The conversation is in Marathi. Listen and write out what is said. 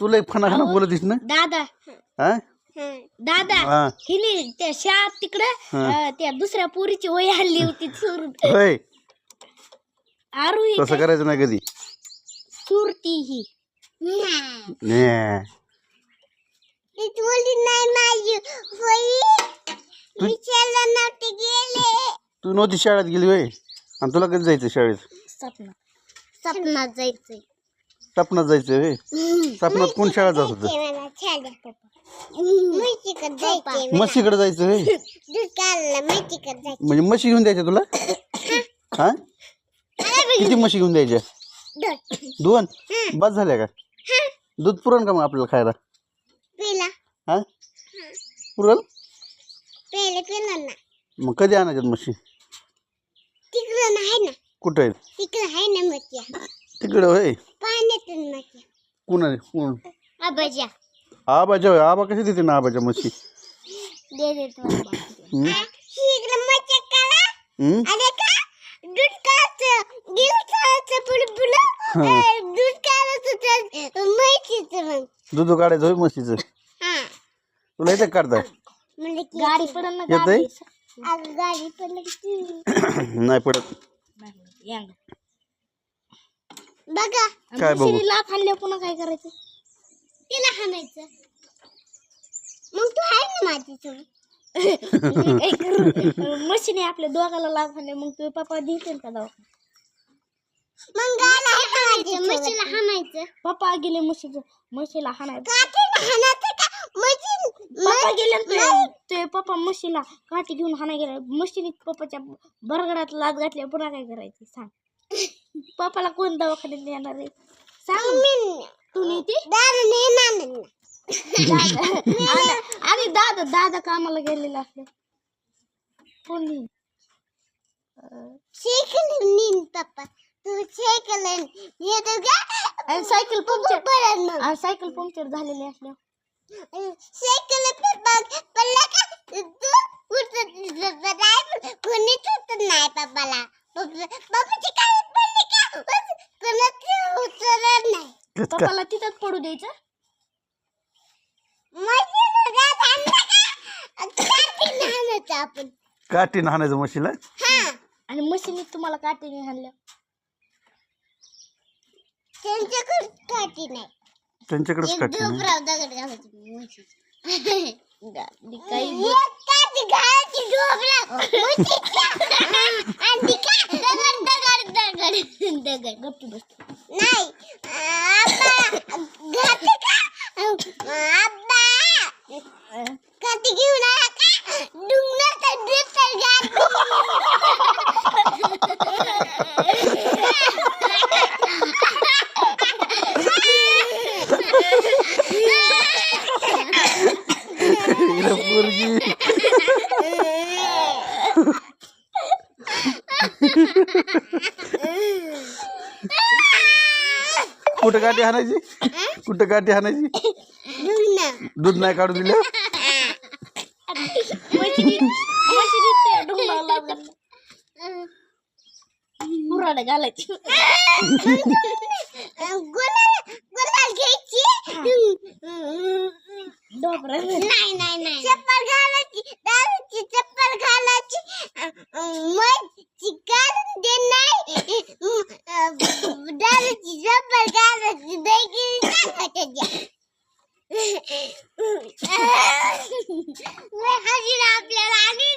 तुला एक फणा खाना बोलत ना? दादा. हा? दादा हा. हिने त्या शाळेत तिकडे हा. त्या दुसऱ्या पोरीची वय हल्ली होती चुरून. होय. आरू तसं करायचं नाही कधी. चुरती ही. ने. नाही माझी नव्हते गेले. तू नव्हती शाळेत गेली होय? आणि तुला कधी जायचं शाळेत? सपना. सपनात जायचंय. सपनात जायचं होय सपनात कोण शाळेत जात होतं? म्हशीकडे जायचं होय म्हणजे म्हशी घेऊन द्यायच्या तुला? हा? किती म्हशी घेऊन द्यायच्या? दोन. बस झाल्या का? दूध पुरण का मग आपल्याला खायला? हा? पुरल मग कधी आणायच्यात म्हशी? तिकडं कुठं आहेत? तिकडं आहे ना मच्छ्या तिकडं होय. पाण्यातून मच्छ्या कोण आहे कोण आबाजा। आबाच्या होय आबा कशी देते ना आबाच्या म्हशी दे देतो हम्म? इकडं मच्छ्या काढा हम्म? अरे का? दूध काढायचं गिल खायचं बुलबुल। हा. दूध काढायचं माहितीच मग दूध काढायचं होय म्हशीचं हा। तुला येते का काढताय म्हणजे गाडी पडल ना येतंय? गाडी गाडी पडलं की नाही पडत बघा काय बघू? म्हशीने लाथ हाणल्या पुन्हा काय करायचं? तिला हाणायचं. मग तू आहे ना माझी म्हशीने आपल्या दोघाला लाथ हाणल्या मग तुझे पप्पा देतील का दवाखान्यात? मग हाणायचं म्हशीला हाणायचं. पप्पा गेले म्हशीचं म्हशीला हाणायचं. पप्पा गेले न तुझे तुझे पप्पा म्हशीला काठी घेऊन हाणा गेला. म्हशीने पप्पाच्या बरगडात लाच घातल्या पुन्हा काय करायचं सांग. पप्पाला कोण दवाखान्यात नेणार आहे? सांग. तू नेते? आणि दादा दादा कामाला गेलेला असले. कोण सायकल नेईन पप्पा. तू सायकल आणि. सायकल पंक्चर आणि सायकल पंक्चर झालेली असल्या. सायकल पडला का तू कोणीच होत नाही पप्पाला. पप्पाची काय पडली का कोणाच उचलत नाही तेच का पप्पाला तिथंच पडू द्यायचं? आपण काठी हाणायचं म्हशीला आणि मशीनी तुम्हाला काठीने हाणल्या त्यांच्याकडे काठी नाही त्यांच्याकडेच एक काठी नाही. डोबराव दगड घालायची म्हशीची. गाडी काही काठी घालायची डोबराव म्हशीच्या. आणि ती काय? दगड दगड दगड दगड गप्पी बस नाही आब्बा घाते का आब्बा काठी घेऊन आला का डुंगर तर ड्रेस हिला पोरगी कुठं काठी हाणायची कुठं काठी हाणायची दूध नाही काढून दिलं घालायची वापरायला नाही नाही नाही चप्पल घालायची दारूची चप्पल घालायची मग चिकन दे नाही दारूची चप्पल घालायची दही गिरी नाही आपल्याला आणि